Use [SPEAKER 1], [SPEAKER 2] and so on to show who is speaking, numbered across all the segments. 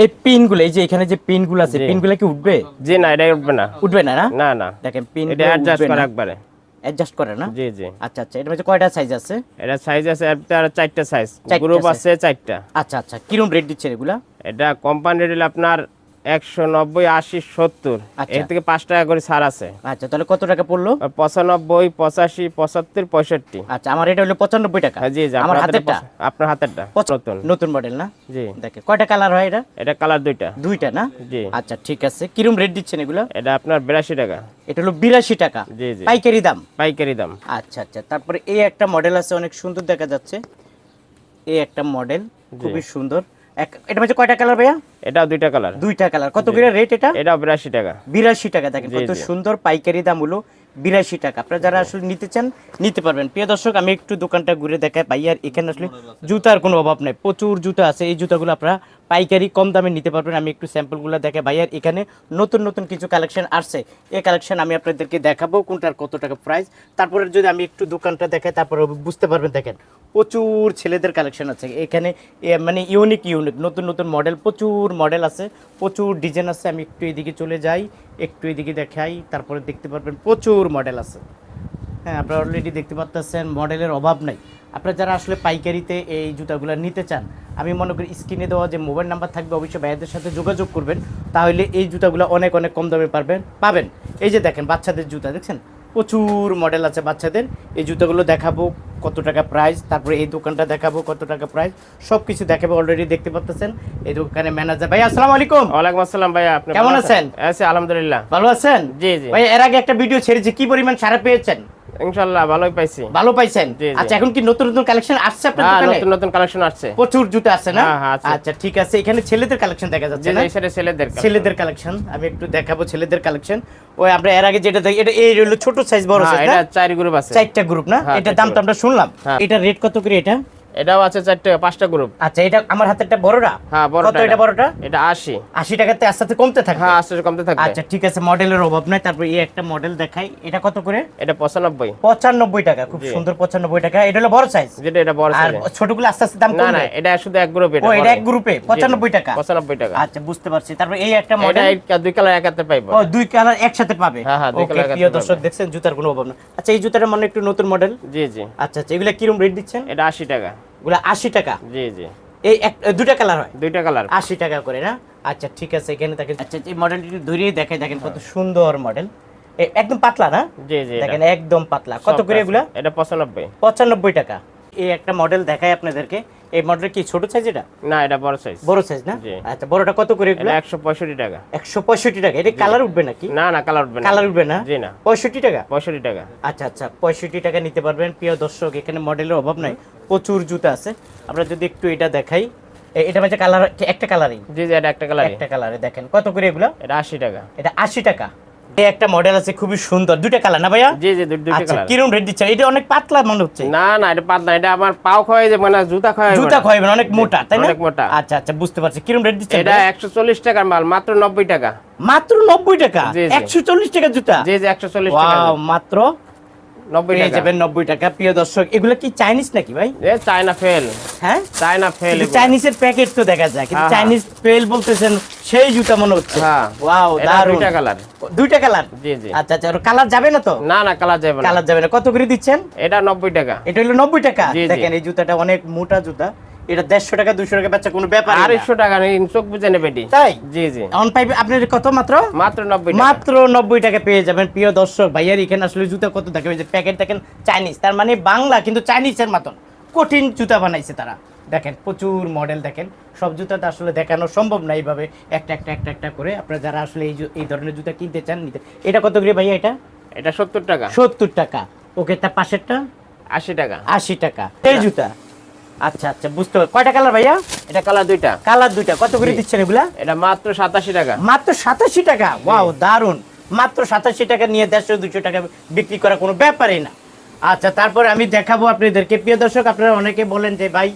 [SPEAKER 1] এই পিনগুলো এই যে এখানে যে পিনগুলো আছে। পিনগুলো কি উঠবে?
[SPEAKER 2] জি না এটা উঠবে না।
[SPEAKER 1] উঠবে না না?
[SPEAKER 2] না না।
[SPEAKER 1] দেখেন পিন
[SPEAKER 2] এটা অ্যাডজাস্ট করা একবারে।
[SPEAKER 1] অ্যাডজাস্ট করে না?
[SPEAKER 2] জি জি।
[SPEAKER 1] আচ্ছা আচ্ছা এটা মধ্যে কয়টা সাইজ আছে?
[SPEAKER 2] এটা সাইজ আছে আপনার চারটা সাইজ গ্রুপ আছে চারটা।
[SPEAKER 1] আচ্ছা আচ্ছা কিরম রেট দিচ্ছে এগুলা?
[SPEAKER 2] এটা কোম্পানি রেট আপনার একশো নব্বই আশি সত্তর।
[SPEAKER 1] আচ্ছা।
[SPEAKER 2] এর থেকে পাঁচ টাকা করে ছাড় আছে।
[SPEAKER 1] আচ্ছা তাহলে কত টাকা পড়ল?
[SPEAKER 2] পঁচানব্বই পঁচাশি পঁচাত্তর পঁয়ষট্টি।
[SPEAKER 1] আচ্ছা আমার এটা হলো পঁচানব্বই টাকা।
[SPEAKER 2] হ্যাঁ, জি জি
[SPEAKER 1] আমার হাতেরটা?
[SPEAKER 2] আপনার হাতেরটা। নতুন।
[SPEAKER 1] নতুন মডেল না?
[SPEAKER 2] জি।
[SPEAKER 1] দেখে কয়টা কালার হয় এটা?
[SPEAKER 2] এটা কালার দুইটা।
[SPEAKER 1] দুইটা না?
[SPEAKER 2] জি।
[SPEAKER 1] আচ্ছা ঠিক আছে। কিরম রেট দিচ্ছেন এগুলো?
[SPEAKER 2] এটা আপনার বিরাশি টাকা।
[SPEAKER 1] এটা হলো বিরাশি টাকা।
[SPEAKER 2] জি জি।
[SPEAKER 1] পাইকারি দাম?
[SPEAKER 2] পাইকারি দাম।
[SPEAKER 1] আচ্ছা আচ্ছা। তারপরে এই একটা মডেল আছে অনেক সুন্দর দেখা যাচ্ছে এই একটা মডেল খুবই সুন্দর। এটা হচ্ছে কয়টা কালার ভাইয়া?
[SPEAKER 2] এটা দুইটা কালার
[SPEAKER 1] দুইটা কালার কত করে রেট এটা?
[SPEAKER 2] এটা বিরাশি টাকা।
[SPEAKER 1] বিরাশি টাকা। দেখেন কত সুন্দর পাইকারি দাম হলো বিরাশি টাকা। আপনারা যারা আসলে নিতে চান নিতে পারবেন। প্রিয় দর্শক আমি একটু দোকানটা ঘুরে দেখাই। ভাইয়ার এখানে আসলে জুতার কোনো অভাব নাই। প্রচুর জুতা আছে। এই জুতাগুলো আপনারা পাইকারি কম দামে নিতে পারবেন। আমি একটু স্যাম্পলগুলো দেখাই ভাইয়ার এখানে নতুন নতুন কিছু কালেকশন আসছে। এই কালেকশন আমি আপনাদেরকে দেখাবো কোনটার কত টাকা প্রাইস তারপরে যদি আমি একটু দোকানটা দেখাই তারপরে বুঝতে পারবেন, দেখেন, প্রচুর ছেলেদের কালেকশন আছে। এখানে মানে ইউনিক ইউনিক নতুন নতুন মডেল প্রচুর মডেল আছে, প্রচুর ডিজাইন আছে। আমি একটু এদিকে চলে যাই, একটু এদিকে দেখাই, তারপরে দেখতে পারবেন প্রচুর মডেল আছে। হ্যাঁ আপনারা অলরেডি দেখতে পাচ্ছেন মডেলের অভাব নাই। আপনারা যারা আসলে পাইকারিতে এই জুতাগুলো নিতে চান আমি মনে করি স্ক্রিনে দেওয়া যে মোবাইল নাম্বার থাকবে অবশ্যই ভাইয়াদের সাথে যোগাযোগ করবেন তাহলে এই জুতাগুলো অনেক অনেক কম দামে পারবেন পাবেন। এই যে দেখেন বাচ্চাদের জুতা দেখছেন? প্রচুর মডেল আছে বাচ্চাদের। এই জুতাগুলো দেখাবো কত টাকা প্রাইস তারপরে এই দোকানটা দেখাবো কত টাকা প্রাইস সব কিছু দেখাবো অলরেডি দেখতে পাচ্ছেন এই দোকানে ম্যানেজার ভাই আসসালামু আলাইকুম।
[SPEAKER 2] ওয়ালাইকুম আসসালাম ভাইয়া আপনি
[SPEAKER 1] কেমন আছেন?
[SPEAKER 2] আছি আলহামদুলিল্লাহ।
[SPEAKER 1] ভালো আছেন?
[SPEAKER 2] জি জি।
[SPEAKER 1] ভাই এর আগে একটা ভিডিও ছেড়েছি কি পরিমাণ সারা পেয়েছেন?
[SPEAKER 2] ইনশাল্লাহ ভালোই পাইছি।
[SPEAKER 1] ভালো পাইছেন। আচ্ছা এখন কি নতুন নতুন কালেকশন আসছে আপনার
[SPEAKER 2] হ্যাঁ
[SPEAKER 1] দোকানে?
[SPEAKER 2] নতুন নতুন কালেকশন আসছে।
[SPEAKER 1] প্রচুর জুতো আছে না?
[SPEAKER 2] হ্যাঁ, হ্যাঁ।
[SPEAKER 1] আচ্ছা ঠিক আছে। এখানে ছেলেদের কালেকশন দেখা যাচ্ছে না?
[SPEAKER 2] সাইডে ছেলেদের
[SPEAKER 1] ছেলেদের কালেকশন আমি একটু দেখাবো ছেলেদের কালেকশন ওই আমরা এর আগে যেটা দেখি এটা এই হলো ছোট সাইজ বড়
[SPEAKER 2] সাইজ
[SPEAKER 1] সাইজ
[SPEAKER 2] এটা
[SPEAKER 1] না
[SPEAKER 2] চার গ্রুপ আছে।
[SPEAKER 1] চারটা গ্রুপ না? এটা
[SPEAKER 2] দাম
[SPEAKER 1] তো আমরা শুনলাম। এটা রেট কত করে এটা?
[SPEAKER 2] এটাও আছে চারটে পাঁচটা গ্রুপ
[SPEAKER 1] আচ্ছা এটা আমার হাতেরটা বড়টা?
[SPEAKER 2] হ্যাঁ বড়
[SPEAKER 1] কত এটা বড়টা?
[SPEAKER 2] এটা আশি।
[SPEAKER 1] আশি টাকাতে আস্তে আস্তে কমতে থাকে
[SPEAKER 2] হ্যাঁ আস্তে আস্তে কমতে থাকে
[SPEAKER 1] আচ্ছা ঠিক আছে মডেলের অভাব নাই। তারপর এই একটা মডেল দেখাই। এটা কত করে?
[SPEAKER 2] এটা পঁচানব্বই।
[SPEAKER 1] পঁচানব্বই টাকা খুব সুন্দর পঁচানব্বই টাকা। এটা হলো বড় সাইজ
[SPEAKER 2] যেটা এটা বড় সাইজ আর
[SPEAKER 1] ছোটগুলো আস্তে আস্তে দাম
[SPEAKER 2] না না এটা শুধু এক গ্রুপ এটা
[SPEAKER 1] ও এটা এক গ্রুপে
[SPEAKER 2] জি,
[SPEAKER 1] পঁচানব্বই টাকা?
[SPEAKER 2] পঁচানব্বই টাকা।
[SPEAKER 1] আচ্ছা বুঝতে পারছি। তারপর এই একটা
[SPEAKER 2] এটা
[SPEAKER 1] মডেল
[SPEAKER 2] এক- দুই কালার একাতে পাইবো।
[SPEAKER 1] ও দুই কালার একসাথে পাবে?
[SPEAKER 2] হ্যাঁ, হ্যাঁ, দুই কালার
[SPEAKER 1] প্রিয় দর্শক দেখছেন জুতার কোনো অভাব না আচ্ছা এই জুতাটা মানে একটু নতুন মডেল
[SPEAKER 2] জি জি।
[SPEAKER 1] আচ্ছা আচ্ছা এগুলা কিরম রেট দিচ্ছেন?
[SPEAKER 2] এটা আশি টাকা।
[SPEAKER 1] আশি টাকা।
[SPEAKER 2] জি জি।
[SPEAKER 1] এই এক দুটা কালার হয়?
[SPEAKER 2] দুইটা কালার।
[SPEAKER 1] আশি টাকা করে না? আচ্ছা ঠিক আছে এখানে দেখেন আচ্ছা এই মডেলটি ধরিয়ে দেখেন দেখেন কত সুন্দর মডেল একদম পাতলা না?
[SPEAKER 2] জি জি
[SPEAKER 1] দেখেন একদম পাতলা। কত করে। এগুলা?
[SPEAKER 2] এটা পঁচানব্বই।
[SPEAKER 1] পঁচানব্বই টাকা। এই একটা মডেল দেখাই আপনাদেরকে। এই মডেল কি ছোট সাইজ এটা?
[SPEAKER 2] না এটা বড় সাইজ
[SPEAKER 1] বড় সাইজ না? আচ্ছা বড়টা কত করে এগুলো?
[SPEAKER 2] এটা একশো পঁয়ষট্টি টাকা।
[SPEAKER 1] একশো পঁয়ষট্টি টাকা। এটা কালার উঠবে নাকি?
[SPEAKER 2] না না কালার উঠবে না।
[SPEAKER 1] কালার উঠবে না?
[SPEAKER 2] জি না।
[SPEAKER 1] পঁয়ষট্টি টাকা?
[SPEAKER 2] পঁয়ষট্টি টাকা।
[SPEAKER 1] আচ্ছা আচ্ছা পঁয়ষট্টি টাকা নিতে পারবেন। প্রিয় দর্শক এখানে মডেলের অভাব নাই। প্রচুর জুতা আছে। আমরা যদি একটু এটা দেখাই এটা কালার একটা কালারই
[SPEAKER 2] জি জি এটা একটা কালার
[SPEAKER 1] একটা কালারে দেখেন কত করে এগুলো?
[SPEAKER 2] এটা আশি টাকা।
[SPEAKER 1] এটা আশি টাকা। একটা মডেল আছে খুবই সুন্দর। দুইটা কালার না ভাইয়া?
[SPEAKER 2] জি জি দুইটা
[SPEAKER 1] আচ্ছা
[SPEAKER 2] কালার
[SPEAKER 1] কিরম রেট দিচ্ছে? এটা অনেক পাতলা মনে হচ্ছে।
[SPEAKER 2] না না এটা পাতলা। এটা আমার পাও খাওয়াই যে মানে জুতা খাওয়াই
[SPEAKER 1] জুতা খাওয়াবেন অনেক মোটা তাই না?
[SPEAKER 2] অনেক মোটা।
[SPEAKER 1] আচ্ছা আচ্ছা বুঝতে পারছি। কিরম রেট দিচ্ছে
[SPEAKER 2] এটা একশো চল্লিশ টাকার মাল মাত্র নব্বই টাকা।
[SPEAKER 1] মাত্র নব্বই টাকা?
[SPEAKER 2] জি, জি।
[SPEAKER 1] একশো চল্লিশ টাকা জুতা?
[SPEAKER 2] জি জি একশো চল্লিশ টাকা
[SPEAKER 1] ওয়াও মাত্র
[SPEAKER 2] নব্বই
[SPEAKER 1] পেয়ে
[SPEAKER 2] টাকা।
[SPEAKER 1] যাবেন নব্বই টাকা। প্রিয় দর্শক এগুলো কি চাইনিজ নাকি ভাই?
[SPEAKER 2] এ চায়না ফেল
[SPEAKER 1] হ্যাঁ?
[SPEAKER 2] চায়না ফেল
[SPEAKER 1] চাইনিজের প্যাকেট তো দেখা যায় কিন্তু চাইনিজ ফেল বলতেছেন সেই জুতা মনে হচ্ছে।
[SPEAKER 2] হ্যাঁ।
[SPEAKER 1] ওয়াও
[SPEAKER 2] দুইটা কালার
[SPEAKER 1] দুইটা কালার
[SPEAKER 2] জি জি।
[SPEAKER 1] আচ্ছা আচ্ছা কালার যাবে না তো?
[SPEAKER 2] না না কালার যাবে না।
[SPEAKER 1] কালার যাবে না। কত করে দিচ্ছেন?
[SPEAKER 2] এটা নব্বই টাকা।
[SPEAKER 1] এটা হলো নব্বই টাকা।
[SPEAKER 2] জি, জি।
[SPEAKER 1] দেখেন এই জুতাটা অনেক মোটা জুতা। এটা দেড়শো টাকা দুশো টাকা বেচা কোনো ব্যাপার
[SPEAKER 2] আড়াইশো টাকা চোখ বুঝে নেবে।
[SPEAKER 1] তাই?
[SPEAKER 2] জি জি।
[SPEAKER 1] অন পাইবে আপনার কত মাত্র?
[SPEAKER 2] মাত্র নব্বই
[SPEAKER 1] মাত্র নব্বই টাকা পেয়ে যাবেন প্রিয় দর্শক ভাইয়ার। এখানে আসলে জুতা কত দেখেন এই যে প্যাকেট দেখেন চাইনিজ তার মানে বাংলা কিন্তু চাইনিজের মতন। কঠিন জুতা বানাইছে তারা। দেখেন প্রচুর মডেল দেখেন। সব জুতা তো আসলে দেখানো সম্ভব না এইভাবে একটা একটা একটা একটা করে। আপনারা যারা আসলে এই এই ধরনের জুতা কিনতে চান নিতে এটা কত করে ভাইয়া এটা?
[SPEAKER 2] এটা সত্তর টাকা।
[SPEAKER 1] সত্তর টাকা। ওকে তার পাশেরটা?
[SPEAKER 2] আশি টাকা।
[SPEAKER 1] আশি টাকা। এই জুতা। আচ্ছা আচ্ছা বুঝতে পারছি। কয়টা কালার ভাইয়া?
[SPEAKER 2] এটা কালার দুইটা।
[SPEAKER 1] কালার দুইটা। কত করে দিচ্ছেন এগুলা?
[SPEAKER 2] এটা মাত্র সাতাশি টাকা।
[SPEAKER 1] মাত্র সাতাশি টাকা? ওয়াও দারুণ মাত্র সাতাশি টাকা নিয়ে দেড়শো দুশো টাকা বিক্রি করা কোনো ব্যাপারই না। আচ্ছা তারপরে আমি দেখাবো আপনাদেরকে। প্রিয় দর্শক আপনারা অনেকে বলেন যে ভাই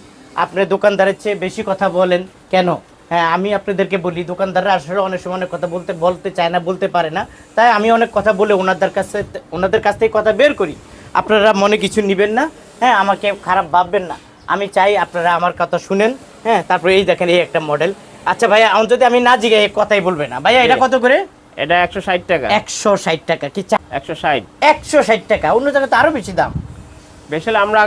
[SPEAKER 1] আপনি দোকানদারের চেয়ে বেশি কথা বলেন কেন? হ্যাঁ আমি আপনাদেরকে বলি দোকানদাররা আসলে অনেক সময় অনেক কথা বলতে বলতে চায় না বলতে পারে না। তাই আমি অনেক কথা বলে ওনাদের কাছে ওনাদের কাছ থেকে কথা বের করি। আপনারা মনে কিছু নেবেন না। হ্যাঁ আমাকে খারাপ ভাববেন না। আমি চাই আপনারা আমার কথা শুনেন হ্যাঁ তারপরে এই দেখেন এই একটা মডেল আচ্ছা ভাইয়া এখন যদি আমি না জিগে কথাই বলবে না। ভাইয়া এটা কত করে?
[SPEAKER 2] এটা একশো ষাট টাকা।
[SPEAKER 1] একশো ষাট টাকা কি
[SPEAKER 2] একশো ষাট।
[SPEAKER 1] একশো ষাট টাকা অন্য জায়গায় তো আরও বেশি দাম।
[SPEAKER 2] বেশি আমরা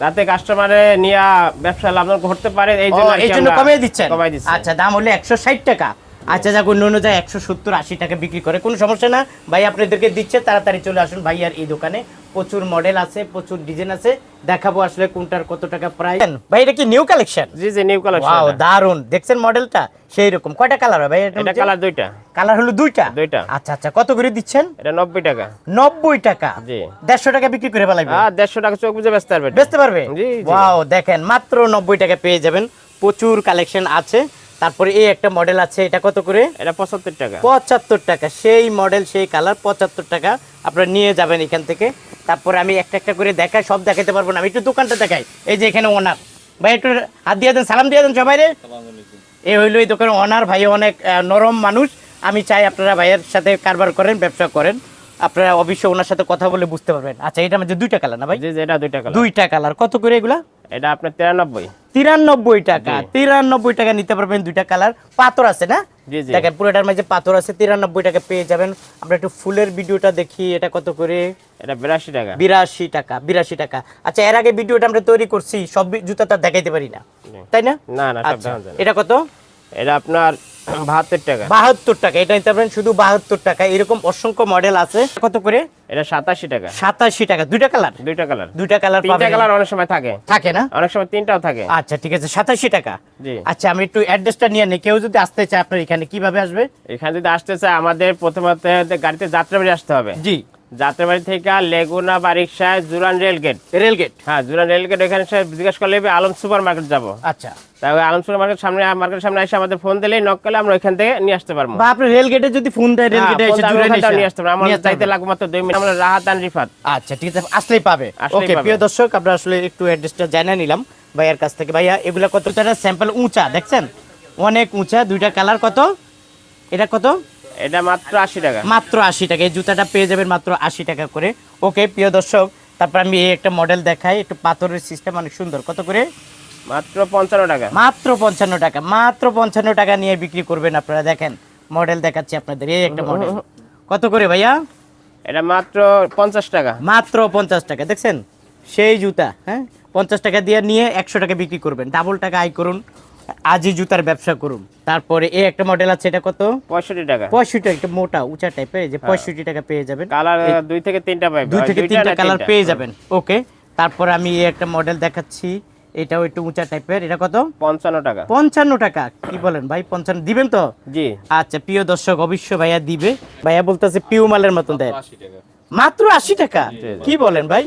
[SPEAKER 2] যাতে কাস্টমারে নিয়ে ব্যবসা লাভ করতে পারে এই জন্য
[SPEAKER 1] এই জন্য
[SPEAKER 2] আমরা
[SPEAKER 1] কমিয়ে দিচ্ছেন?
[SPEAKER 2] কমাই দিচ্ছি।
[SPEAKER 1] আচ্ছা দাম হলে একশো ষাট টাকা। আচ্ছা যাক অন্য অন্য একশো সত্তর আশি টাকা বিক্রি করে কোনো সমস্যা না। ভাই আপনাদেরকে দিচ্ছে তাড়াতাড়ি চলে আসুন ভাই আর এই দোকানে। প্রচুর মডেল আছে প্রচুর ডিজাইন আছে। দেখাবো আসলে কোনটার কত টাকা প্রাইস ভাই এটা কি নিউ কালেকশন
[SPEAKER 2] জি জি নিউ কালেকশন
[SPEAKER 1] ওয়াও দারুণ দেখছেন মডেলটা সেই রকম কয়টা কালার হয় ভাই?
[SPEAKER 2] এটা কালার দুইটা।
[SPEAKER 1] কালার হলো দুইটা?
[SPEAKER 2] দুইটা।
[SPEAKER 1] আচ্ছা আচ্ছা কত করে দিচ্ছেন?
[SPEAKER 2] এটা নব্বই টাকা।
[SPEAKER 1] নব্বই টাকা?
[SPEAKER 2] জি।
[SPEAKER 1] দেড়শো টাকা বিক্রি করে ফেলাইবে?
[SPEAKER 2] আর দেড়শো টাকা চোখ বুঝে ব্যস্ত পারবে
[SPEAKER 1] বেচতে পারবে?
[SPEAKER 2] জি।
[SPEAKER 1] ওয়াও দেখেন মাত্র নব্বই টাকা পেয়ে যাবেন। প্রচুর কালেকশন আছে। তারপরে এই একটা মডেল আছে এটা কত করে?
[SPEAKER 2] এটা পঁচাত্তর টাকা।
[SPEAKER 1] পঁচাত্তর টাকা। সেই মডেল সেই কালার পঁচাত্তর টাকা আপনারা নিয়ে যাবেন এখান থেকে। তারপরে আমি একটা একটা করে দেখাই সব দেখাতে পারব না। আমি একটু দোকানটা দেখাই। এই যে এখানে ওনার ভাই একটু হাত দিয়ে দেন সালাম দিয়ে দেন সবাই রে। এই হইল এই দোকানের ওনার ভাই অনেক আহ, নরম মানুষ। আমি চাই আপনারা ভাইয়ের সাথে কারবার করেন ব্যবসা করেন। আপনারা অবশ্যই ওনার সাথে কথা বলে বুঝতে পারবেন। আচ্ছা এটা মধ্যে দুইটা কালার না ভাই?
[SPEAKER 2] এটা দুইটা কালার
[SPEAKER 1] দুইটা কালার কত করে এগুলা?
[SPEAKER 2] এটা আপনার তিরানব্বই।
[SPEAKER 1] তিরানব্বই টাকা তিরানব্বই টাকা নিতে পারবেন দুইটা কালার। পাথর আছে না। দেখেন পুরোটার মাঝে পাথর আছে তিরানব্বই টাকা পেয়ে যাবেন। আমরা একটু ফুলের ভিডিওটা দেখি এটা কত করে?
[SPEAKER 2] এটা বিরাশি টাকা।
[SPEAKER 1] বিরাশি টাকা বিরাশি টাকা। আচ্ছা এর আগে ভিডিওটা আমরা তৈরি করছি সব বি- জুতা তার দেখাইতে পারি না। তাই না?
[SPEAKER 2] না
[SPEAKER 1] আচ্ছা
[SPEAKER 2] না।
[SPEAKER 1] এটা কত?
[SPEAKER 2] এটা আপনার বাহাত্তর টাকা।
[SPEAKER 1] বাহাত্তর টাকা এটা নিতে পারেন শুধু বাহাত্তর টাকা। এরকম অসংখ্য মডেল আছে। কত করে?
[SPEAKER 2] এটা সাতাশি টাকা।
[SPEAKER 1] সাতাশি টাকা। দুইটা কালার?
[SPEAKER 2] দুইটা কালার।
[SPEAKER 1] দুইটা কালার
[SPEAKER 2] তিনটা কালার অনেক সময় থাকে।
[SPEAKER 1] থাকে না?
[SPEAKER 2] অনেক সময় তিনটাও থাকে।
[SPEAKER 1] আচ্ছা ঠিক আছে সাতাশি টাকা।
[SPEAKER 2] জি।
[SPEAKER 1] আচ্ছা আমি একটু অ্যাড্রেসটা নিয়ে নেই। কেউ যদি আসতে চায় আপনার এখানে কীভাবে আসবে?
[SPEAKER 2] এখানে যদি আসতে চায় আমাদের প্রথমত গাড়িতে যাত্রাবাড়ি আসতে হবে।
[SPEAKER 1] জি।
[SPEAKER 2] যাত্রাবাড়ি থেকে লেগুনা বারিকশায় Juran rail gate
[SPEAKER 1] rail gate
[SPEAKER 2] হ্যাঁ জুরান রেল গেট ওখানে সে জিজ্ঞেস করলে আলম সুপার মার্কেট যাব।
[SPEAKER 1] আচ্ছা।
[SPEAKER 2] আলম সুপার মার্কেট সামনে মার্কেটের সামনে এসে আমাদের ফোন দিলেই নক করলে আমরা ওইখান থেকে নিয়ে আসতে পারব।
[SPEAKER 1] বা আপনি রেল যদি ফোন দেয় রেল
[SPEAKER 2] হ্যাঁ,
[SPEAKER 1] এসে নিয়ে
[SPEAKER 2] আসতে পারব। আমার। লাগবে মাত্র মিনিট। আমরা রিফাত।
[SPEAKER 1] আচ্ছা ঠিক আছে আসলেই পাবে। ওকে প্রিয় দর্শক আমরা আসলে একটু অ্যাড্রেসটা নিলাম। ভাইয়ার কাছ থেকে। ভাইয়া এগুলা কত স্যাম্পল উঁচা দেখছেন? অনেক উঁচা দুইটা কালার কত? এটা কত?
[SPEAKER 2] এটা মাত্র আশি টাকা।
[SPEAKER 1] মাত্র আশি টাকা। এই জুতাটা পেয়ে যাবেন মাত্র আশি টাকা করে। ওকে প্রিয় দর্শক তারপর আমি এই একটা মডেল দেখাই। একটু পাথরের সিস্টেম অনেক সুন্দর। কত করে?
[SPEAKER 2] মাত্র পঞ্চান্ন টাকা।
[SPEAKER 1] মাত্র পঞ্চান্ন টাকা। মাত্র পঞ্চান্ন টাকা নিয়ে বিক্রি করবেন আপনারা। দেখেন মডেল দেখাচ্ছি আপনাদের। এই একটা মডেল কত করে ভাইয়া?
[SPEAKER 2] এটা মাত্র পঞ্চাশ টাকা।
[SPEAKER 1] মাত্র পঞ্চাশ টাকা। দেখছেন? সেই জুতা হ্যাঁ? পঞ্চাশ টাকা দিয়ে নিয়ে একশো টাকা বিক্রি করবেন। ডাবল টাকা আয় করুন। আজই জুতার ব্যবসা করুন। তারপরে এই একটা মডেল আছে এটা কত?
[SPEAKER 2] পঁয়ষট্টি টাকা।
[SPEAKER 1] পঁয়ষট্টি একটা মোটা উঁচা টাইপের এই যে পঁয়ষট্টি টাকা পেয়ে যাবেন।
[SPEAKER 2] কালার দুই থেকে তিনটা পাইবে।
[SPEAKER 1] দুই থেকে তিনটা কালার পেয়ে যাবেন। ওকে তারপর আমি এই একটা মডেল দেখাচ্ছি। এটাও একটু উঁচা টাইপের এটা কত?
[SPEAKER 2] পঞ্চান্ন টাকা।
[SPEAKER 1] পঞ্চান্ন টাকা কি বলেন ভাই পঞ্চান্ন দিবেন তো?
[SPEAKER 2] জি।
[SPEAKER 1] আচ্ছা প্রিয় দর্শক অবশ্য ভাইয়া দিবে। ভাইয়া বলতেছে পিউ মালের মতন দেয় মাত্র আশি টাকা। কি বলেন ভাই?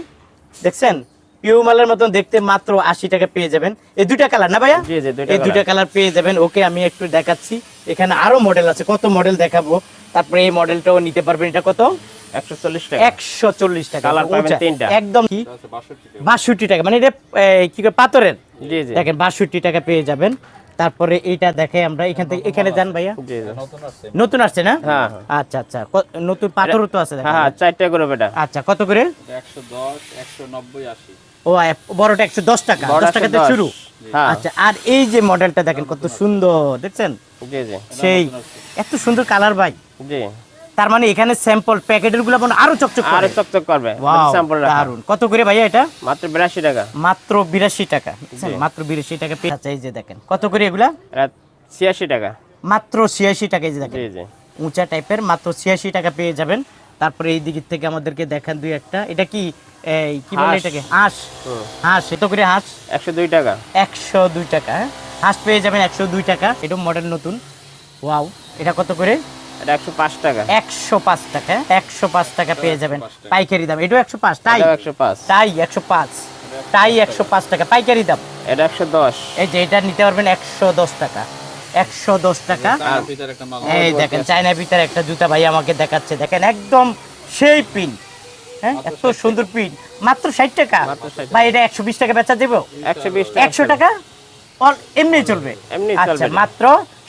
[SPEAKER 1] দেখছেন? পিউ মালের মতন দেখতে মাত্র আশি টাকা পেয়ে যাবেন। এই দুইটা কালার না ভাইয়া?
[SPEAKER 2] জি জি দুইটা
[SPEAKER 1] এই দুইটা কালার পেয়ে যাবেন। ওকে আমি একটু দেখাচ্ছি। এখানে আরও মডেল আছে কত মডেল দেখাবো। তারপরে এই মডেলটাও নিতে পারবেন। এটা কত?
[SPEAKER 2] একশো চল্লিশ টাকা।
[SPEAKER 1] একশো চল্লিশ টাকা।
[SPEAKER 2] কালার পাবেন
[SPEAKER 1] উঁচা।
[SPEAKER 2] তিনটা।
[SPEAKER 1] একদম কি বাষট্টি টাকা। মানে এটা কি করে? পাথরের।
[SPEAKER 2] জি জি।
[SPEAKER 1] দেখেন বাষট্টি টাকা পেয়ে যাবেন। তারপরে এইটা দেখে আমরা এখান থেকে এখানে যান ভাইয়া। নতুন আসছে। না?
[SPEAKER 2] হ্যাঁ।
[SPEAKER 1] আচ্ছা আচ্ছা। নতুন পাথরও তো আছে চারটা
[SPEAKER 2] হ্যাঁ হ্যাঁ করে বেটা।
[SPEAKER 1] আচ্ছা কত করে?
[SPEAKER 3] একশো দশ একশো নব্বই আশি।
[SPEAKER 1] ও বড়টা একশো দশ টাকা। দশ টাকা
[SPEAKER 2] 110
[SPEAKER 1] শুরু।
[SPEAKER 2] হ্যাঁ।
[SPEAKER 1] আচ্ছা আর এই যে মডেলটা দেখেন কত সুন্দর দেখছেন? সেই এত সুন্দর কালার ভাই।
[SPEAKER 2] জি।
[SPEAKER 1] তার মানে এখানে স্যাম্পল প্যাকেটেরগুলো মনে আরও চকচক
[SPEAKER 2] আর চকচক করবে।
[SPEAKER 1] দারুণ কত করে ভাইয়া এটা?
[SPEAKER 2] মাত্র বিরাশি টাকা।
[SPEAKER 1] মাত্র বিরাশি টাকা। মাত্র বিরাশি টাকা পেয়ে আচ্ছা এই যে দেখেন কত করে এগুলা?
[SPEAKER 2] ছিয়াশি টাকা।
[SPEAKER 1] মাত্র ছিয়াশি টাকা এই যে দেখেন। উঁচা টাইপের মাত্র ছিয়াশি টাকা পেয়ে যাবেন। তারপরে এই দিক থেকে আমাদেরকে দেখান দুই একটা। এটা কি? এই, কি বলে। এটাকে? হাঁস। হাঁস। এত করে হাঁস?
[SPEAKER 2] একশো দুই টাকা।
[SPEAKER 1] একশো দুই টাকা হ্যাঁ? হাঁস পেয়ে যাবেন একশো দুই টাকা। এটা মডেল নতুন। ওয়াও এটা কত করে?
[SPEAKER 2] এটা একশো পাঁচ টাকা।
[SPEAKER 1] টাকা টাকা পেয়ে যাবেন। পাইকারি দাম এটাও একশো পাঁচ তাই?
[SPEAKER 2] এটাও একশো পাঁচ।
[SPEAKER 1] তাই একশো পাঁচ তাই একশো পাঁচ টাকা। পাইকারি দাম?
[SPEAKER 2] এটা
[SPEAKER 1] এই যে এটা নিতে পারবেন টাকা টাকা। এই দেখেন চায়না ভিতরে একটা জুতা ভাই আমাকে দেখাচ্ছে। দেখেন একদম সেই পিন। হ্যাঁ এত সুন্দর পিন। মাত্র ষাট টাকা?
[SPEAKER 2] মাত্র 60
[SPEAKER 1] ভাই এটা একশো বিশ টাকা বেচা দেবো
[SPEAKER 2] একশো বিশ
[SPEAKER 1] একশো টাকা? অল- এমনি চলবে? আচ্ছা মাত্র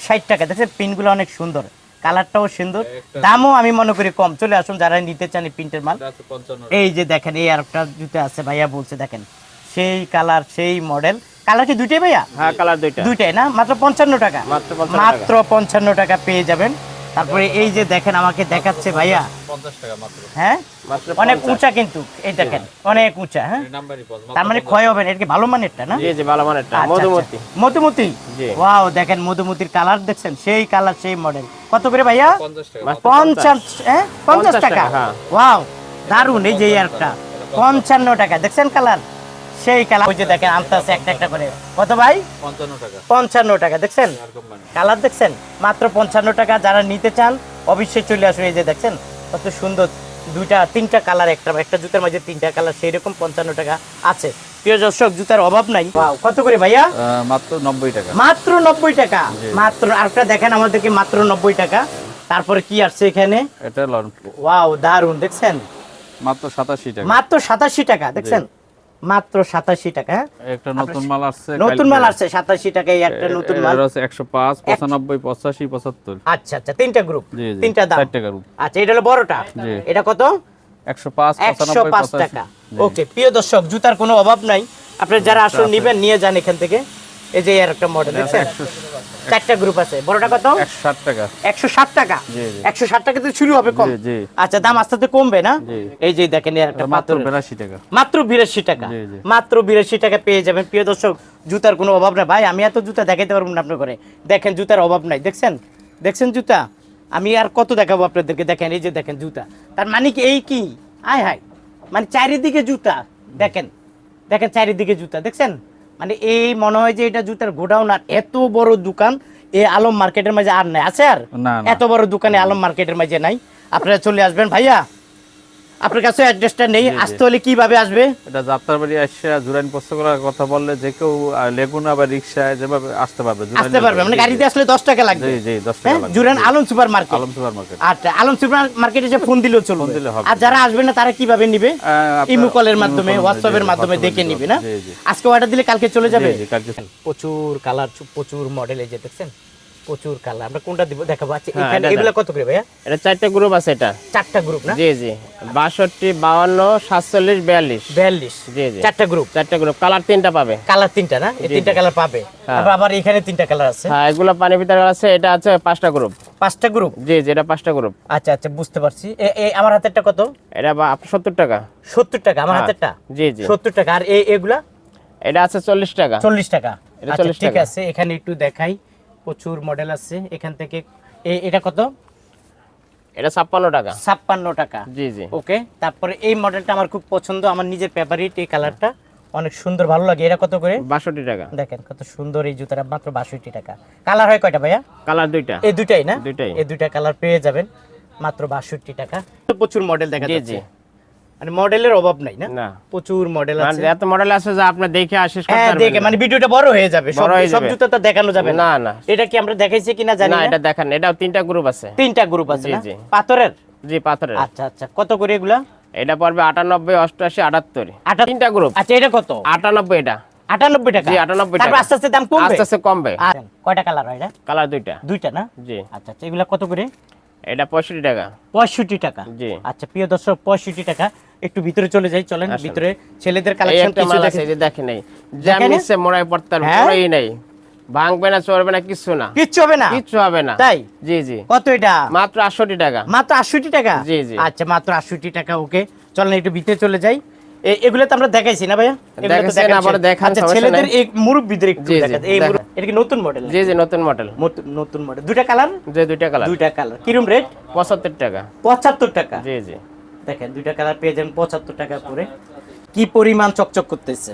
[SPEAKER 1] ষাট টাকা। দেখছেন পিনগুলো অনেক সুন্দর। কালারটাও সুন্দর। দামও আমি মনে করি কম। চলে আসুন যারা নিতে চান এই প্রিন্টের মাল। এই যে দেখেন এই আর একটা জুতো আছে ভাইয়া বলছে দেখেন। সেই কালার সেই মডেল। কালার কি দুইটাই ভাইয়া?
[SPEAKER 2] হ্যাঁ কালার দুইটা।
[SPEAKER 1] দুইটাই না? মাত্র পঞ্চান্ন টাকা।
[SPEAKER 2] মাত্র 55
[SPEAKER 1] মাত্র পঞ্চান্ন টাকা পেয়ে যাবেন। তারপরে এই যে দেখেন আমাকে দেখাচ্ছে ভাইয়া।
[SPEAKER 3] পঞ্চাশ টাকা মাত্র।
[SPEAKER 1] হ্যাঁ? অনেক উঁচা কিন্তু এই দেখেন অনেক উঁচা হ্যাঁ? তার মানে ক্ষয় হবে না এটা ভালো মানেরটা না?
[SPEAKER 2] জি জি ভালো মানেরটা।
[SPEAKER 1] আচ্ছা,
[SPEAKER 2] মধুমতি।
[SPEAKER 1] আচ্ছা। মধুমতি ওয়াও দেখেন মধুমতির কালার দেখছেন সেই কালার সেই মডেল কত করে ভাইয়া?
[SPEAKER 3] পঞ্চাশ টাকা
[SPEAKER 2] মাত্র
[SPEAKER 1] পঞ্চাশ। হ্যাঁ? পঞ্চাশ
[SPEAKER 2] 50
[SPEAKER 1] টাকা?
[SPEAKER 2] হ্যাঁ।
[SPEAKER 1] ওয়াও দারুণ এই যে এই একটা পঞ্চান্ন টাকা দেখছেন কালার? সেই কালার। ওই যে দেখেন আনতে একটা একটা করে। কত ভাই?
[SPEAKER 3] পঞ্চান্ন টাকা।
[SPEAKER 1] পঞ্চান্ন টাকা দেখছেন? কালার দেখছেন? মাত্র পঞ্চান্ন টাকা যারা নিতে চান অবশ্যই চলে আসুন এই যে দেখছেন? কত সুন্দর। দুইটা তিনটা কালার একটা একটা জুতার মাঝে তিনটা কালার সেই রকম পঞ্চান্ন টাকা আছে। প্রিয় দর্শক জুতার অভাব নাই। কত করে ভাইয়া?
[SPEAKER 3] মাত্র নব্বই টাকা।
[SPEAKER 1] মাত্র নব্বই টাকা? মাত্র আরেকটা দেখেন আমাদেরকে মাত্র নব্বই টাকা। তারপরে কি আসছে এখানে?
[SPEAKER 3] এটা লন
[SPEAKER 1] ওয়াও দারুণ দেখছেন?
[SPEAKER 3] মাত্র সাতাশি টাকা।
[SPEAKER 1] মাত্র সাতাশি টাকা দেখছেন? মাত্র সাতাশি টাকা হ্যাঁ?
[SPEAKER 3] একটা নতুন মাল আসছে
[SPEAKER 1] নতুন মাল আসছে সাতাশি টাকায় একটা নতুন মাল।
[SPEAKER 3] একশো পাঁচ পঁচানব্বই পঁচাশি পঁচাত্তর।
[SPEAKER 1] আচ্ছা আচ্ছা তিনটা গ্রুপ তিনটা দাম।
[SPEAKER 3] চারটা টাকা রূপ
[SPEAKER 1] আচ্ছা এটা হলো বড়টা? এটা কত? টাকা। ওকে প্রিয় দর্শক জুতার কোনো অভাব নাই। আপনার যারা আসলে নিবেন নিয়ে যান এখান থেকে। এই যে একটা মডেল দেখছেন? চারটা গ্রুপ আছে। বড়টা কত?
[SPEAKER 3] একশো ষাট টাকা।
[SPEAKER 1] একশো ষাট টাকা? থেকে শুরু হবে কম। আচ্ছা দাম আস্তে আস্তে কমবে না? এই যে দেখেন এর একটা
[SPEAKER 3] মাত্র
[SPEAKER 1] পাথরের।
[SPEAKER 3] বিরাশি টাকা।
[SPEAKER 1] মাত্র বিরাশি টাকা।
[SPEAKER 3] জি, জি।
[SPEAKER 1] মাত্র বিরাশি টাকা পেয়ে যাবেন। প্রিয় দর্শক জুতার কোনো অভাব নাই। ভাই আমি এত জুতা দেখাইতে পারব না আপনার করে দেখেন জুতার অভাব নাই। দেখছেন? দেখছেন জুতা? আমি আর কত দেখাবো আপনাদেরকে? দেখেন এই যে দেখেন জুতা। তার মানে কি এই কি? আয় হায়। মানে চারিদিকে জুতা। দেখেন। দেখেন চারিদিকে জুতা। দেখছেন? মানে এই মনে হয় যে এটা জুতার গোডাউন আর এত বড় দোকান এই আলম মার্কেটের মাঝে আর নাই। আছে আর। এত বড় দোকানে আলম মার্কেটের মাঝে নাই। আপনারা চলে আসবেন ভাইয়া। আপনার কাছে অ্যাড্রেসটা নেই আসতে হলে কীভাবে আসবে?
[SPEAKER 3] এটা যাত্রাবাড়ি আসছে জুরাইন পোস্ত করার কথা বললে যে কেউ লেগুনা বা রিক্সায় যেভাবে আসতে পারবে
[SPEAKER 1] আসতে পারবে মানে গাড়িতে আসলে দশ টাকা লাগবে।
[SPEAKER 3] জি জি দশ টাকা
[SPEAKER 1] হ্যাঁ?
[SPEAKER 3] লাগবে।
[SPEAKER 1] Juran Alam super market
[SPEAKER 3] Alam super market
[SPEAKER 1] আচ্ছা আলম সুপার মার্কেটে যে ফোন দিলেও চলবে।
[SPEAKER 3] ফোন দিলে হবে।
[SPEAKER 1] আর যারা আসবে না তারা কীভাবে নিবে? ইমো কলের মাধ্যমে হোয়াটসঅ্যাপের
[SPEAKER 3] মাধ্যমে,
[SPEAKER 1] দেখে নিবে না?
[SPEAKER 3] জি, জি।
[SPEAKER 1] আজকে অর্ডার দিলে কালকে চলে যাবে?
[SPEAKER 3] জি, জি, কালকে
[SPEAKER 1] প্রচুর কালার প্রচুর মডেল যে দেখছেন? প্রচুর কালার আমরা কোনটা দিব দেখাবো? আচ্ছা
[SPEAKER 2] হ্যাঁ,
[SPEAKER 1] এখানে এগুলো কত করে ভাইয়া?
[SPEAKER 2] এটা চারটা গ্রুপ আছে এটা।
[SPEAKER 1] চারটা গ্রুপ না?
[SPEAKER 2] জি জি। বাষট্টি বাউান্ন সাতচল্লিশ বিয়াল্লিশ।
[SPEAKER 1] বিয়াল্লিশ।
[SPEAKER 2] জি জি।
[SPEAKER 1] চারটা গ্রুপ
[SPEAKER 2] চারটা গ্রুপ কালার তিনটা পাবে।
[SPEAKER 1] কালার তিনটা না? এই তিনটা কালার পাবে। তারপর আবার এখানে তিনটা কালার আছে?
[SPEAKER 2] হ্যাঁ এগুলো পানি ভিতরে আছে এটা আছে পাঁচটা গ্রুপ
[SPEAKER 1] পাঁচটা গ্রুপ
[SPEAKER 2] জি জি এটা পাঁচটা গ্রুপ
[SPEAKER 1] আচ্ছা আচ্ছা বুঝতে পারছি। এ- এ আমার হাতেরটা কত?
[SPEAKER 2] এটা বা সত্তর টাকা।
[SPEAKER 1] সত্তর টাকা আমার
[SPEAKER 2] হ্যাঁ,
[SPEAKER 1] হাতেরটা
[SPEAKER 2] জি জি।
[SPEAKER 1] সত্তর টাকা। আর এই এগুলা?
[SPEAKER 2] এটা আছে চল্লিশ টাকা।
[SPEAKER 1] চল্লিশ টাকা।
[SPEAKER 2] এটা
[SPEAKER 1] আচ্ছা
[SPEAKER 2] 40
[SPEAKER 1] ঠিক
[SPEAKER 2] টাকা।
[SPEAKER 1] আছে এখানে একটু দেখাই। প্রচুর মডেল আছে। এখান থেকে এটা কত?
[SPEAKER 2] এটা ছাপ্পান্ন টাকা।
[SPEAKER 1] ছাপ্পান্ন টাকা।
[SPEAKER 2] জি জি।
[SPEAKER 1] ওকে তারপরে এই মডেলটা আমার খুব পছন্দ। আমার নিজের ফেভারিট এই কালারটা অনেক সুন্দর ভালো লাগে। এটা কত করে?
[SPEAKER 2] বাষট্টি টাকা।
[SPEAKER 1] দেখেন কত সুন্দর এই জুতাটা মাত্র বাষট্টি টাকা। কালার হয় কয়টা ভাইয়া?
[SPEAKER 2] কালার দুইটা।
[SPEAKER 1] এই দুইটাই না?
[SPEAKER 2] দুইটাই।
[SPEAKER 1] এই দুইটা কালার পেয়ে যাবেন মাত্র বাষট্টি টাকা। প্রচুর মডেল দেখা যাচ্ছে
[SPEAKER 2] জি।
[SPEAKER 1] মানে মডেলের অভাব নাই না? প্রচুর মডেল
[SPEAKER 2] মানে
[SPEAKER 1] আছে।
[SPEAKER 2] এত মডেল আছে যে আপনি দেখে করতে
[SPEAKER 1] হ্যাঁ দেখে মানে ভিডিওটা বড় হয়ে যাবে সব। জুতা তো দেখানো যাবে না।
[SPEAKER 2] না
[SPEAKER 1] এটা কি আমরা দেখাইছি কিনা জানি
[SPEAKER 2] না এটা দেখেন এটাও তিনটা গ্রুপ আছে।
[SPEAKER 1] তিনটা গ্রুপ আছে
[SPEAKER 2] জি,
[SPEAKER 1] পাথরের?
[SPEAKER 2] জি পাথরের।
[SPEAKER 1] আচ্ছা আচ্ছা কত করে এগুলা?
[SPEAKER 2] এটা পড়বে আটানব্বই অষ্টআশি আটাত্তর।
[SPEAKER 1] আটা-
[SPEAKER 2] তিনটা গ্রুপ
[SPEAKER 1] আচ্ছা এটা কত?
[SPEAKER 2] আটানব্বই এটা।
[SPEAKER 1] আটানব্বই টাকা?
[SPEAKER 2] জি, 98 টাকা।
[SPEAKER 1] আস্তে আস্তে দাম কমবে?
[SPEAKER 2] আস্তে আস্তে কমবে।
[SPEAKER 1] আচ্ছা, কয়টা কালার হয় এটা?
[SPEAKER 2] কালার দুইটা।
[SPEAKER 1] দুইটা না?
[SPEAKER 2] জি।
[SPEAKER 1] আচ্ছা আচ্ছা এগুলা কত করে?
[SPEAKER 2] এটা পঁয়ষট্টি টাকা।
[SPEAKER 1] পঁয়ষট্টি টাকা।
[SPEAKER 2] জি।
[SPEAKER 1] আচ্ছা প্রিয় দর্শক পঁয়ষট্টি টাকা। একটু ভিতরে চলে যাই চলেন। ভিতরে ছেলেদের কালেকশন কিছু দেখেন।
[SPEAKER 2] এই যে দেখেন এই জ্যাম
[SPEAKER 1] এই?
[SPEAKER 2] মোড়াই পড়তে আর
[SPEAKER 1] হ্যাঁ?
[SPEAKER 2] নাই। ভাঙবে না চড়বে না কিছু না।
[SPEAKER 1] কিচ্ছু হবে না?
[SPEAKER 2] কিচ্ছু হবে না।
[SPEAKER 1] তাই?
[SPEAKER 2] জি জি।
[SPEAKER 1] কত এটা?
[SPEAKER 2] মাত্র আটষট্টি টাকা।
[SPEAKER 1] মাত্র আটষট্টি টাকা?
[SPEAKER 2] জি, জি।
[SPEAKER 1] আচ্ছা মাত্র আটষট্টি টাকা ওকে। চলেন একটু ভিতরে চলে যাই। এগুলো তো আমরা দেখাইছি না ভাইয়া?
[SPEAKER 2] দেখাইছেন, আবার দেখান,
[SPEAKER 1] ছেলেদের এই মুরব্বিদের একটু
[SPEAKER 2] জি, জি,
[SPEAKER 1] দেখাতে। এই এটা কি নতুন মডেল
[SPEAKER 2] জি জি নতুন মডেল
[SPEAKER 1] নতুন মডেল দুইটা কালার
[SPEAKER 2] যে দুইটা কালার
[SPEAKER 1] দুইটা কালার কিরম রেট
[SPEAKER 2] পঁচাত্তর টাকা।
[SPEAKER 1] পঁচাত্তর টাকা?
[SPEAKER 2] জি জি।
[SPEAKER 1] দেখেন দুইটা কালার পেয়ে যাবেন পঁচাত্তর টাকা করে। কি পরিমাণ চকচক করতেছে?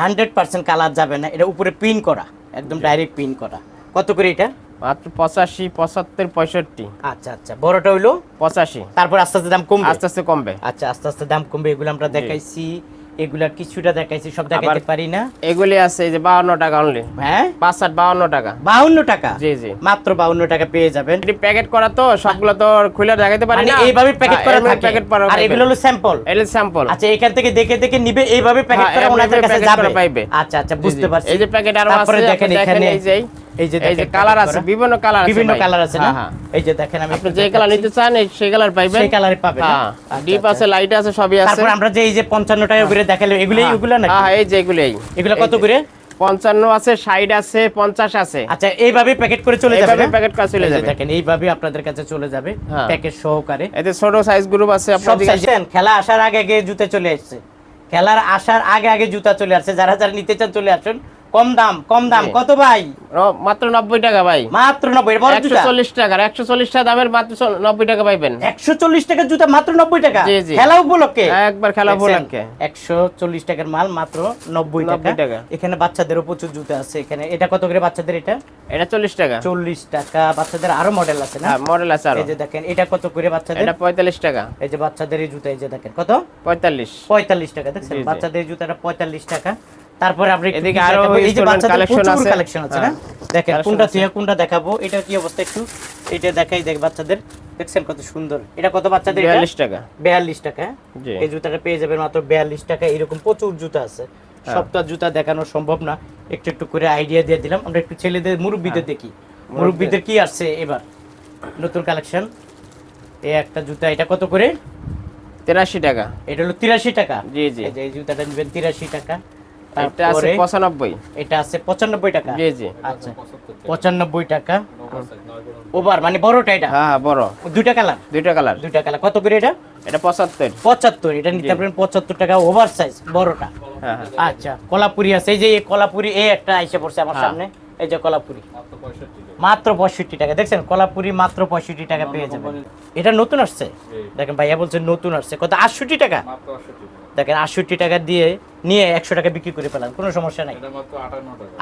[SPEAKER 1] হান্ড্রেড পার্সেন্ট কালার যাবে না। এটা উপরে পিন করা একদম ডাইরেক্ট পিন করা। কত করে এটা?
[SPEAKER 2] মাত্র পঁচাশি পঁচাত্তর পঁয়ষট্টি।
[SPEAKER 1] আচ্ছা আচ্ছা বড়টা হইল?
[SPEAKER 2] পঁচাশি।
[SPEAKER 1] তারপর আস্তে আস্তে দাম কমবে?
[SPEAKER 2] আস্তে আস্তে কমবে।
[SPEAKER 1] আচ্ছা আস্তে আস্তে দাম কমবে এগুলো আমরা দেখাইছি। এগুলা কিছুটা দেখাইছি সব দেখাইতে পারি না?
[SPEAKER 2] এগুলি আছে এই যে বাউন্ন টাকা অনলি
[SPEAKER 1] হ্যাঁ?
[SPEAKER 2] পাঁচ ষাট বাউন্ন টাকা।
[SPEAKER 1] বাউন্ন টাকা?
[SPEAKER 2] জি জি।
[SPEAKER 1] মাত্র বাউন্ন টাকা পেয়ে যাবেন।
[SPEAKER 2] এটি প্যাকেট করা তো সবগুলো তো খুলে দেখাতে পারি
[SPEAKER 1] মানে
[SPEAKER 2] না।
[SPEAKER 1] এইভাবে প্যাকেট করা থাকে।
[SPEAKER 2] প্যাকেট করা
[SPEAKER 1] আর এগুলো হলো স্যাম্পল
[SPEAKER 2] এটা স্যাম্পল
[SPEAKER 1] আচ্ছা এখান থেকে দেখে দেখে নিবে এইভাবে প্যাকেট করা ওনাদের কাছে যাবে। আচ্ছা আচ্ছা বুঝতে পারছি।
[SPEAKER 2] এই যে প্যাকেট
[SPEAKER 1] আরও
[SPEAKER 2] আছে
[SPEAKER 1] দেখেন এখানে।
[SPEAKER 2] এই যে।
[SPEAKER 1] এই যে
[SPEAKER 2] এই যে কালার আছে বিভিন্ন কালার আছে
[SPEAKER 1] বিভিন্ন কালার আছে না?
[SPEAKER 2] হ্যাঁ, হ্যাঁ।
[SPEAKER 1] এই যে দেখেন আমি
[SPEAKER 2] আপনি যে কালার নিতে চান সেই কালার পাইবেন।
[SPEAKER 1] সেই কালারে পাবেন
[SPEAKER 2] হ্যাঁ
[SPEAKER 1] আচ্ছা,
[SPEAKER 2] ডিপ
[SPEAKER 1] আচ্ছা।
[SPEAKER 2] আছে লাইট আছে সবই আছে।
[SPEAKER 1] তারপর আমরা যে এই যে পঞ্চান্ন টাকা করে দেখালে এগুলো
[SPEAKER 2] হ্যাঁ,
[SPEAKER 1] এগুলো নাকি?
[SPEAKER 2] হ্যাঁ এই যে এগুলো এই
[SPEAKER 1] এগুলো কত করে?
[SPEAKER 2] পঞ্চান্ন আছে ষাট আছে পঞ্চাশ আছে।
[SPEAKER 1] আচ্ছা এইভাবে প্যাকেট করে চলে যাবে
[SPEAKER 2] প্যাকেট করা চলে যাবে।
[SPEAKER 1] দেখেন এইভাবে আপনাদের কাছে চলে যাবে
[SPEAKER 2] হ্যাঁ।
[SPEAKER 1] প্যাকেট সহকারে।
[SPEAKER 2] এতে ছোট সাইজ গ্রুপ আছে
[SPEAKER 1] সব
[SPEAKER 2] আপনার
[SPEAKER 1] খেলা আসার আগে আগে জুতা চলে আসছে। খেলার আসার আগে আগে জুতা চলে আসছে। যারা যারা নিতে চান চলে আসুন। কম দাম কম দাম। কত ভাই?
[SPEAKER 2] মাত্র নব্বই টাকা ভাই।
[SPEAKER 1] মাত্র নব্বই
[SPEAKER 2] একশো চল্লিশ টাকার একশো চল্লিশ টাকা দামের মাত্র নব্বই টাকা পাইবেন।
[SPEAKER 1] একশো চল্লিশ টাকার জুতা মাত্র নব্বই টাকা। খেলা উপলক্ষে?
[SPEAKER 2] একবার খেলা উপলক্ষে।
[SPEAKER 1] একশো চল্লিশ টাকার মাল মাত্র নব্বই টাকা। এখানে বাচ্চাদেরও প্রচুর জুতা আছে এখানে। এটা কত করে বাচ্চাদের এটা?
[SPEAKER 2] এটা চল্লিশ টাকা।
[SPEAKER 1] চল্লিশ টাকা। বাচ্চাদের আরও মডেল আছে না?
[SPEAKER 2] হ্যাঁ মডেল আছে আরও।
[SPEAKER 1] এই যে দেখেন এটা কত করে বাচ্চাদের?
[SPEAKER 2] এটা পঁয়তাল্লিশ টাকা।
[SPEAKER 1] এই যে বাচ্চাদের এই জুতা এই যে দেখেন কত?
[SPEAKER 2] পঁয়তাল্লিশ।
[SPEAKER 1] পঁয়তাল্লিশ টাকা দেখছেন। বাচ্চাদের জুতাটা পঁয়তাল্লিশ টাকা। তারপরে আপনি
[SPEAKER 2] এদিকে
[SPEAKER 1] আরও এই যে বাচ্চাদের প্রচুর
[SPEAKER 2] আছে।
[SPEAKER 1] কালেকশন আছে না?
[SPEAKER 2] হ্যাঁ।
[SPEAKER 1] দেখেন কোনটা
[SPEAKER 2] আছে।
[SPEAKER 1] কোনটা দেখাবো? এটা কি অবস্থা একটু? এটা দেখাই দেখ বাচ্চাদের। দেখছেন কত সুন্দর। এটা কত বাচ্চাদের এটা?
[SPEAKER 2] বিয়াল্লিশ টাকা।
[SPEAKER 1] বিয়াল্লিশ টাকা এই জুতাটা পেয়ে যাবেন মাত্র বিয়াল্লিশ টাকা। এরকম প্রচুর জুতা আছে।
[SPEAKER 2] হ্যাঁ।
[SPEAKER 1] সবটা জুতা দেখানো সম্ভব না। একটু একটু করে আইডিয়া দিয়ে দিলাম। আমরা একটু ছেলেদের মুরব্বীদের দেখি। মুরব্বীদের। কি আসছে এবার? নতুন কালেকশন এই একটা জুতা এটা কত করে?
[SPEAKER 2] তিরাশি টাকা।
[SPEAKER 1] এটা হলো তিরাশি টাকা।
[SPEAKER 2] জি, জি।
[SPEAKER 1] এই জুতাটা নেবেন তিরাশি টাকা।
[SPEAKER 2] এটা আছে
[SPEAKER 1] তারপরে?
[SPEAKER 2] পঁচানব্বই।
[SPEAKER 1] এটা আছে পঁচানব্বই টাকা?
[SPEAKER 2] জি জি।
[SPEAKER 1] আচ্ছা পঁচানব্বই টাকা। ওভার মানে বড়টা এটা?
[SPEAKER 2] হ্যাঁ হ্যাঁ বড়।
[SPEAKER 1] দুইটা কালার?
[SPEAKER 2] দুইটা কালার।
[SPEAKER 1] দুইটা কালার। কত করে এটা?
[SPEAKER 2] এটা পঁচাত্তর।
[SPEAKER 1] পঁচাত্তর এটা নিতে পারবেন পঁচাত্তর টাকা ওভার সাইজ বড়টা।
[SPEAKER 2] হ্যাঁ হ্যাঁ।
[SPEAKER 1] আচ্ছা কলাপুরি আছে। এই যে এই কলাপুরি এই একটা আইসে পড়ছে আমার। সামনে। এই যে কলাপুরি। মাত্র পঁয়ষট্টি টাকা। দেখছেন কলাপুরি মাত্র পঁয়ষট্টি টাকা পেয়ে যাবেন। এটা নতুন আসছে? দেখেন ভাইয়া বলছে নতুন আসছে। কত? আটষট্টি টাকা। দেখেন আটষট্টি টাকা দিয়ে নিয়ে একশো টাকা বিক্রি করে পেলাম কোনো সমস্যা নাই।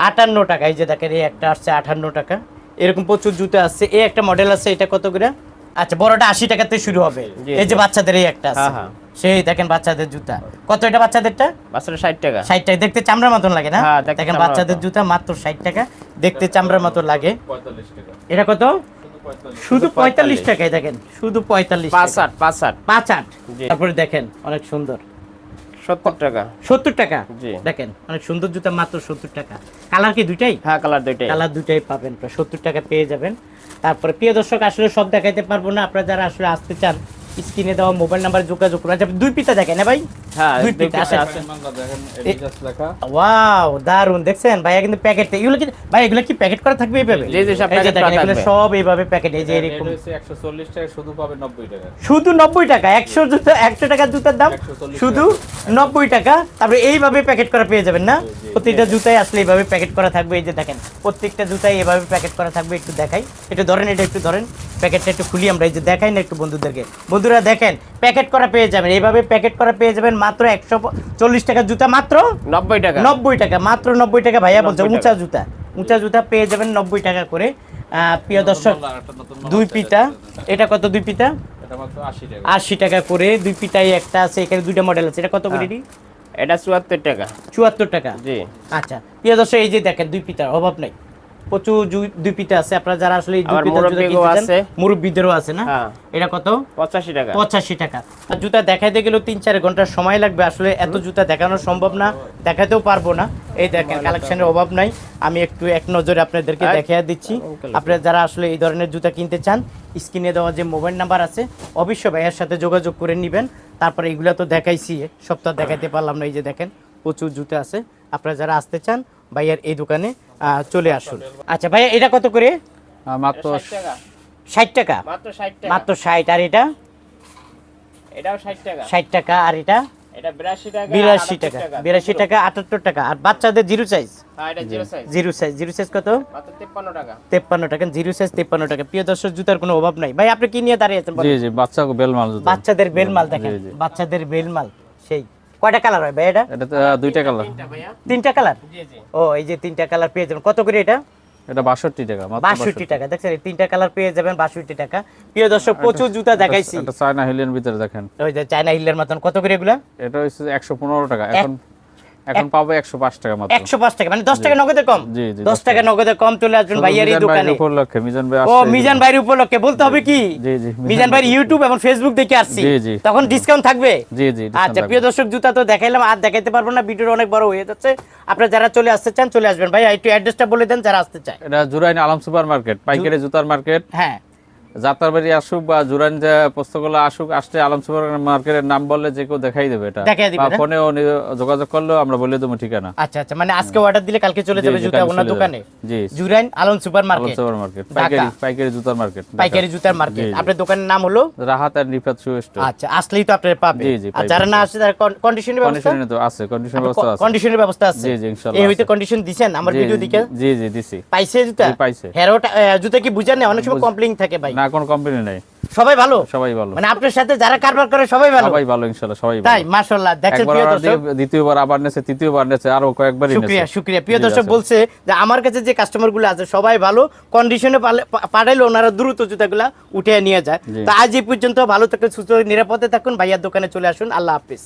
[SPEAKER 1] আটান্ন টাকা। এই যে দেখেন এই একটা আসছে আটান্ন টাকা। এরকম প্রচুর জুতো আছে এই একটা মডেল আছে এটা কত করে? আচ্ছা বড়টা আশি টাকাতে শুরু হবে। এই যে বাচ্চাদের এই একটা আছে।
[SPEAKER 2] হ্যাঁ, হ্যাঁ।
[SPEAKER 1] সেই দেখেন বাচ্চাদের জুতা। কত এটা বাচ্চাদেরটা?
[SPEAKER 2] বাচ্চাটা ষাট টাকা।
[SPEAKER 1] ষাট টাকা। দেখতে চামড়ার মতন লাগে না?
[SPEAKER 2] হ্যাঁ,
[SPEAKER 1] দেখেন বাচ্চাদের। জুতা মাত্র ষাট টাকা। দেখতে চামড়ার মতো লাগে। এটা কত? শুধু পঁয়তাল্লিশ। টাকায় দেখেন। শুধু পঁয়তাল্লিশ
[SPEAKER 2] পাঁচ আট পাঁচ আট।
[SPEAKER 1] পাঁচ আট। তারপরে দেখেন অনেক সুন্দর।
[SPEAKER 2] সত্তর টাকা।
[SPEAKER 1] সত্তর টাকা?
[SPEAKER 2] জি।
[SPEAKER 1] দেখেন অনেক সুন্দর জুতা মাত্র সত্তর টাকা। কালার কি দুইটাই?
[SPEAKER 2] হ্যাঁ কালার দুইটাই।
[SPEAKER 1] কালার দুইটাই পাবেন। প্রায় টাকা পেয়ে যাবেন। তারপরে প্রিয় দর্শক আসলে সব দেখাইতে পারব না। আপনারা যারা আসলে আসতে চান স্ক্রিনে দেওয়া মোবাইল নাম্বার যোগাযোগ করুন। আচ্ছা দুই পিতা দেখেন না ভাই?
[SPEAKER 2] হ্যাঁ
[SPEAKER 1] দুই পিতা।
[SPEAKER 2] আছে
[SPEAKER 1] ওয়াও দারুণ দেখছেন? ভাইয়া কিন্তু প্যাকেট। এগুলো কি ভাই এগুলো কি প্যাকেট করা থাকবে এইভাবে?
[SPEAKER 2] জি, জি, সব packet করা থাকবে।
[SPEAKER 1] সব এইভাবে প্যাকেট। এই যে এরকম
[SPEAKER 3] একশো চল্লিশ টাকা শুধু পাবে নব্বই টাকা।
[SPEAKER 1] শুধু নব্বই টাকা? একশো জুতো একশো টাকার জুতার দাম? শুধু নব্বই টাকা? তারপরে এইভাবে প্যাকেট করা পেয়ে যাবেন না? প্রত্যেকটা জুতাই আসলে এইভাবে প্যাকেট করা থাকবে। এই যে দেখেন প্রত্যেকটা জুতাই এইভাবে প্যাকেট করা থাকবে। একটু দেখাই। একটু ধরেন এটা একটু ধরেন। প্যাকেটটা একটু খুলি আমরা এই যে দেখাই না একটু বন্ধুদেরকে। বন্ধুরা দেখেন প্যাকেট করা পেয়ে যাবেন। এইভাবে প্যাকেট করা পেয়ে যাবেন মাত্র একশো চল্লিশ টাকার জুতা মাত্র
[SPEAKER 2] নব্বই টাকা।
[SPEAKER 1] নব্বই টাকা মাত্র নব্বই টাকা ভাইয়া বলছে উঁচা জুতা। উঁচা জুতা পেয়ে যাবেন নব্বই টাকা করে। প্রিয় দর্শক দুই পিতা এটা কত দুই পিতা
[SPEAKER 3] আশি টাকা।
[SPEAKER 1] করে। দুই পিতাই একটা আছে এখানে দুইটা মডেল আছে। এটা কত করে
[SPEAKER 2] হ্যাঁ।
[SPEAKER 1] এটা
[SPEAKER 2] চুয়াত্তর টাকা।
[SPEAKER 1] চুয়াত্তর টাকা।
[SPEAKER 2] জি।
[SPEAKER 1] আচ্ছা প্রিয় দর্শক এই যে দেখেন দুই পিতার অভাব নাই। প্রচুর দুই আছে। আপনারা যারা আসলে চান,
[SPEAKER 2] আছে।
[SPEAKER 1] না?
[SPEAKER 2] হ্যাঁ।
[SPEAKER 1] এটা কত?
[SPEAKER 2] পঁচাশি টাকা।
[SPEAKER 1] পঁচাশি টাকা। জুতা দেখাইতে গেলেও তিন চার ঘণ্টার সময় লাগবে। আসলে এত জুতা দেখানো সম্ভব না। দেখাতেও পারব না। এই দেখেন কালেকশনের অভাব নাই। আমি একটু এক নজরে আপনাদেরকে দেখিয়ে দিচ্ছি। আপনারা যারা আসলে এই ধরনের জুতা কিনতে চান স্ক্রিনে দেওয়া যে মোবাইল নাম্বার আছে অবশ্যই ভাইয়ের সাথে যোগাযোগ করে নেবেন। তারপরে এগুলো তো দেখাইছি। সপ্তাহ দেখাইতে পারলাম না এই যে দেখেন প্রচুর জুতা আছে। আপনারা যারা আসতে চান ভাইয়ার এই দোকানে চলে আসুন। আচ্ছা ভাইয়া এটা কত করে?
[SPEAKER 3] মাত্র
[SPEAKER 2] ষাট টাকা। মাত্র ষাট
[SPEAKER 1] আর এটা?
[SPEAKER 2] এটাও ষাট টাকা।
[SPEAKER 1] ষাট টাকা আর এটা?
[SPEAKER 2] এটা বিরাশি টাকা
[SPEAKER 1] বিরাশি টাকা। আটাত্তর টাকা। আর বাচ্চাদের জিরো সাইজ?
[SPEAKER 2] হ্যাঁ জিরো সাইজ।
[SPEAKER 1] Zero size. কত?
[SPEAKER 2] মাত্র তিপ্পান্ন টাকা।
[SPEAKER 1] জিরো সাইজ তেপ্পান্ন টাকা। প্রিয় দর্শক জুতার কোনো অভাব নাই। ভাই আপনি কি নিয়ে দাঁড়িয়ে আছেন বলেন?
[SPEAKER 3] জি জি বাচ্চা বেলমাল
[SPEAKER 1] বাচ্চাদের বেলমাল দেখেন। বাচ্চাদের বেলমাল সেই। কয়টা কালার হয় ভাই এটা?
[SPEAKER 3] এটা তো, দুইটা কালার।
[SPEAKER 2] তিনটা ভাইয়া।
[SPEAKER 1] তিনটা কালার?
[SPEAKER 2] জি জি।
[SPEAKER 1] ও এই যে তিনটা কালার পেয়ে যাবেন। কত করে এটা?
[SPEAKER 3] এটা বাষট্টি টাকা মাত্র
[SPEAKER 1] বাষট্টি টাকা। দেখছেন এই তিনটা কালার পেয়ে যাবেন বাষট্টি টাকা। প্রিয় দর্শক প্রচুর জুতা দেখাইছি।
[SPEAKER 3] এটা চায়না হিলের ভিতরে দেখেন।
[SPEAKER 1] ওই যে চায়না হিলের মতন। কত করে এগুলা?
[SPEAKER 3] এটা হচ্ছে একশো পনেরো টাকা। এখন এখন পাবো একশো পাঁচ টাকা মাত্র।
[SPEAKER 1] একশো পাঁচ টাকা মানে দশ টাকা নগদে কম?
[SPEAKER 3] জি, জি,
[SPEAKER 1] দশ টাকা নগদে কম চলে আসবেন
[SPEAKER 3] শুধু
[SPEAKER 1] ভাইয়ার এই
[SPEAKER 3] মিজান ভাইয়ের
[SPEAKER 1] দোকানে।
[SPEAKER 3] উপলক্ষে মিজান ভাই
[SPEAKER 1] ও মিজান ভাইয়ের উপলক্ষে বলতে হবে কি?
[SPEAKER 3] জি, জি, মিজান ভাই-
[SPEAKER 1] ইউটিউব এবং ফেসবুক দেখে আসছি। তখন ডিসকাউন্ট থাকবে?
[SPEAKER 3] জি জি
[SPEAKER 1] আচ্ছা প্রিয় দর্শক জুতা তো দেখাইলাম আর দেখাইতে পারব না ভিডিওটা অনেক বড় হয়ে যাচ্ছে। আপনারা যারা চলে আসতে চান চলে আসবেন। ভাই একটু অ্যাড্রেসটা বলে দেন যারা আসতে চায়।
[SPEAKER 3] এটা জুরাইন আলম সুপার মার্কেট পাইকারি জুতার মার্কেট।
[SPEAKER 1] হ্যাঁ।
[SPEAKER 3] যাত্রাবাড়ি আসুক বা জুরান যে পুস্তকগুলো আসুক আসলে আলম সুপার মার্কেটের নাম বললে যে কেউ দেখাই দেবে এটা।
[SPEAKER 1] দেখাই দিবে
[SPEAKER 3] বা
[SPEAKER 1] না?
[SPEAKER 3] যোগাযোগ করলেও আমরা বলে দেবো ঠিকানা।
[SPEAKER 1] আচ্ছা আচ্ছা মানে আজকে অর্ডার দিলে কালকে চলে যাবে জুতা ওনার দোকানে?
[SPEAKER 3] জি
[SPEAKER 1] Jurain Alam super market.
[SPEAKER 3] Super market পাইকারি পাইকারি জুতার মার্কেট
[SPEAKER 1] পাইকারি জুতার মার্কেট। আপনার দোকানের নাম হলো?
[SPEAKER 3] রাহাত আর নিফাত শু স্টোর
[SPEAKER 1] আচ্ছা আসলেই তো আপনারা
[SPEAKER 3] জি, জি,
[SPEAKER 1] আর যারা না আসে তার কন্ডিশনের ব্যবস্থা?
[SPEAKER 3] কন্ডিশনে তো আছে কন্ডিশন ব্যবস্থা আছে।
[SPEAKER 1] কন্ডিশনের ব্যবস্থা আছে?
[SPEAKER 3] জি, জি, ইনশাআল্লাহ
[SPEAKER 1] এই হইতে কন্ডিশন দিছেন? আমার ভিডিও দিকে?
[SPEAKER 3] জি জি দিছি।
[SPEAKER 1] পাইছে জুতা?
[SPEAKER 3] পাইছে।
[SPEAKER 1] হেরোটা জুতা কি বুঝেন না? অনেক সময় কমপ্লেইন থাকে ভাই।
[SPEAKER 3] না কোনো কোম্পানি নাই।
[SPEAKER 1] সবাই ভালো?
[SPEAKER 3] সবাই ভালো।
[SPEAKER 1] মানে আপনার সাথে যারা কারবার করে সবাই ভালো?
[SPEAKER 3] সবাই ভালো ইনশাআল্লাহ সবাই
[SPEAKER 1] তাই মাশাআল্লাহ
[SPEAKER 3] একবার
[SPEAKER 1] প্রিয় দর্শক।
[SPEAKER 3] দ্বিতীয়বার আবার নেছে তৃতীয়বার নেছে আরও কয়েকবারই
[SPEAKER 1] শুক্রিয়া
[SPEAKER 3] নেছে।
[SPEAKER 1] শুক্রিয়া প্রিয় দর্শক বলছে যে আমার কাছে যে কাস্টমারগুলো আছে সবাই ভালো। কন্ডিশনে পাঠাইলে ওনারা দ্রুত জুতাগুলা উঠে নিয়ে যায়। তো আজ এই পর্যন্ত ভালো থাকুন সুস্থ নিরাপদে থাকুন। ভাইয়ার দোকানে চলে আসুন। আল্লাহ হাফিজ।